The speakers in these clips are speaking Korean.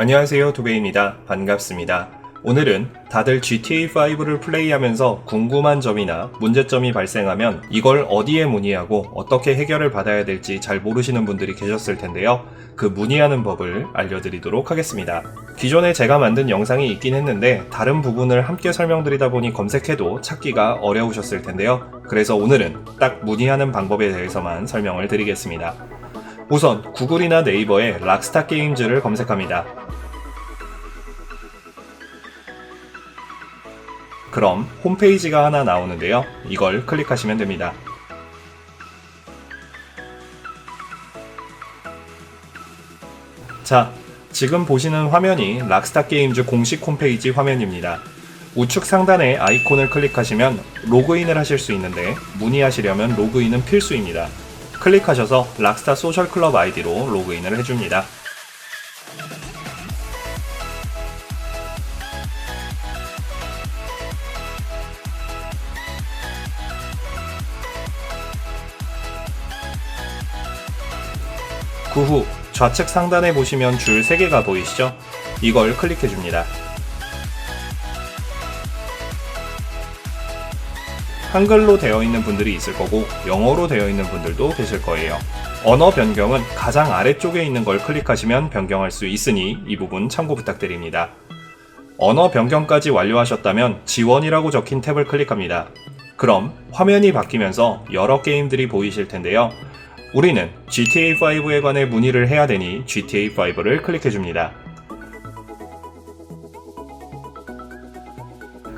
안녕하세요 도베입니다. 반갑습니다. 오늘은 다들 GTA5를 플레이하면서 궁금한 점이나 문제점이 발생하면 이걸 어디에 문의하고 어떻게 해결을 받아야 될지 잘 모르시는 분들이 계셨을 텐데요. 그 문의하는 법을 알려드리도록 하겠습니다. 기존에 제가 만든 영상이 있긴 했는데 다른 부분을 함께 설명드리다 보니 검색해도 찾기가 어려우셨을 텐데요. 그래서 오늘은 딱 문의하는 방법에 대해서만 설명을 드리겠습니다. 우선 구글이나 네이버에 락스타 게임즈를 검색합니다. 그럼 홈페이지가 하나 나오는데요. 이걸 클릭하시면 됩니다. 자, 지금 보시는 화면이 락스타 게임즈 공식 홈페이지 화면입니다. 우측 상단에 아이콘을 클릭하시면 로그인을 하실 수 있는데 문의하시려면 로그인은 필수입니다. 클릭하셔서 락스타 소셜 클럽 아이디로 로그인을 해줍니다. 그 후 좌측 상단에 보시면 줄 3개가 보이시죠? 이걸 클릭해 줍니다. 한글로 되어 있는 분들이 있을 거고 영어로 되어 있는 분들도 계실 거예요. 언어 변경은 가장 아래쪽에 있는 걸 클릭하시면 변경할 수 있으니 이 부분 참고 부탁드립니다. 언어 변경까지 완료하셨다면 지원이라고 적힌 탭을 클릭합니다. 그럼 화면이 바뀌면서 여러 게임들이 보이실 텐데요. 우리는 GTA5에 관해 문의를 해야 되니 GTA5를 클릭해 줍니다.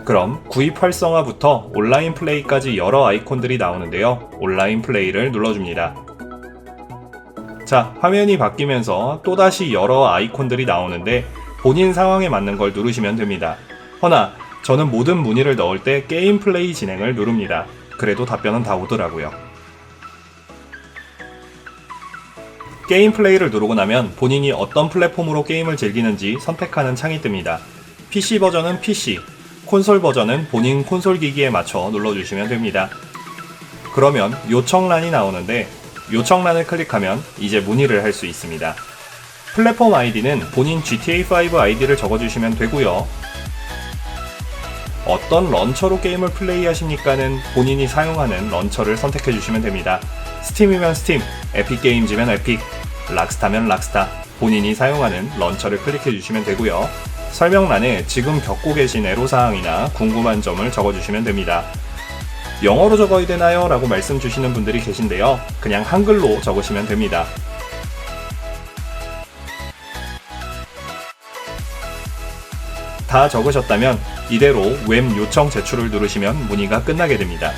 그럼 구입 활성화부터 온라인 플레이까지 여러 아이콘들이 나오는데요. 온라인 플레이를 눌러줍니다. 자, 화면이 바뀌면서 또다시 여러 아이콘들이 나오는데 본인 상황에 맞는 걸 누르시면 됩니다. 허나 저는 모든 문의를 넣을 때 게임 플레이 진행을 누릅니다. 그래도 답변은 다 오더라고요. 게임 플레이를 누르고 나면 본인이 어떤 플랫폼으로 게임을 즐기는지 선택하는 창이 뜹니다. PC 버전은 PC, 콘솔 버전은 본인 콘솔 기기에 맞춰 눌러주시면 됩니다. 그러면 요청란이 나오는데 요청란을 클릭하면 이제 문의를 할 수 있습니다. 플랫폼 아이디는 본인 GTA5 아이디를 적어주시면 되고요. 어떤 런처로 게임을 플레이하십니까는 본인이 사용하는 런처를 선택해 주시면 됩니다. 스팀이면 스팀, 에픽 게임즈면 에픽, 락스타면 락스타, 본인이 사용하는 런처를 클릭해 주시면 되고요. 설명란에 지금 겪고 계신 애로사항이나 궁금한 점을 적어주시면 됩니다. 영어로 적어야 되나요? 라고 말씀 주시는 분들이 계신데요. 그냥 한글로 적으시면 됩니다. 다 적으셨다면 이대로 웹 요청 제출을 누르시면 문의가 끝나게 됩니다.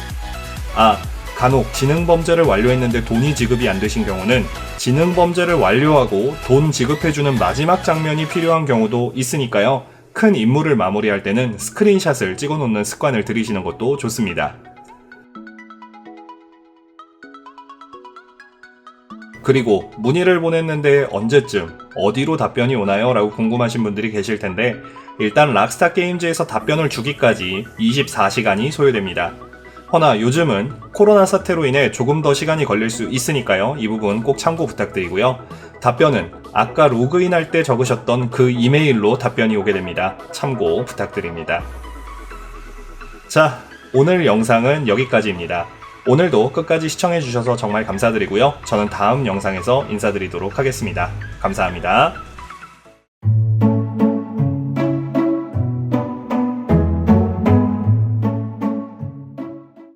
아, 간혹 지능범죄를 완료했는데 돈이 지급이 안 되신 경우는 지능범죄를 완료하고 돈 지급해주는 마지막 장면이 필요한 경우도 있으니까요. 큰 임무를 마무리할 때는 스크린샷을 찍어 놓는 습관을 들이시는 것도 좋습니다. 그리고 문의를 보냈는데 언제쯤 어디로 답변이 오나요? 라고 궁금하신 분들이 계실 텐데 일단 락스타 게임즈에서 답변을 주기까지 24시간이 소요됩니다. 허나 요즘은 코로나 사태로 인해 조금 더 시간이 걸릴 수 있으니까요. 이 부분 꼭 참고 부탁드리고요. 답변은 아까 로그인할 때 적으셨던 그 이메일로 답변이 오게 됩니다. 참고 부탁드립니다. 자, 오늘 영상은 여기까지입니다. 오늘도 끝까지 시청해주셔서 정말 감사드리고요. 저는 다음 영상에서 인사드리도록 하겠습니다. 감사합니다.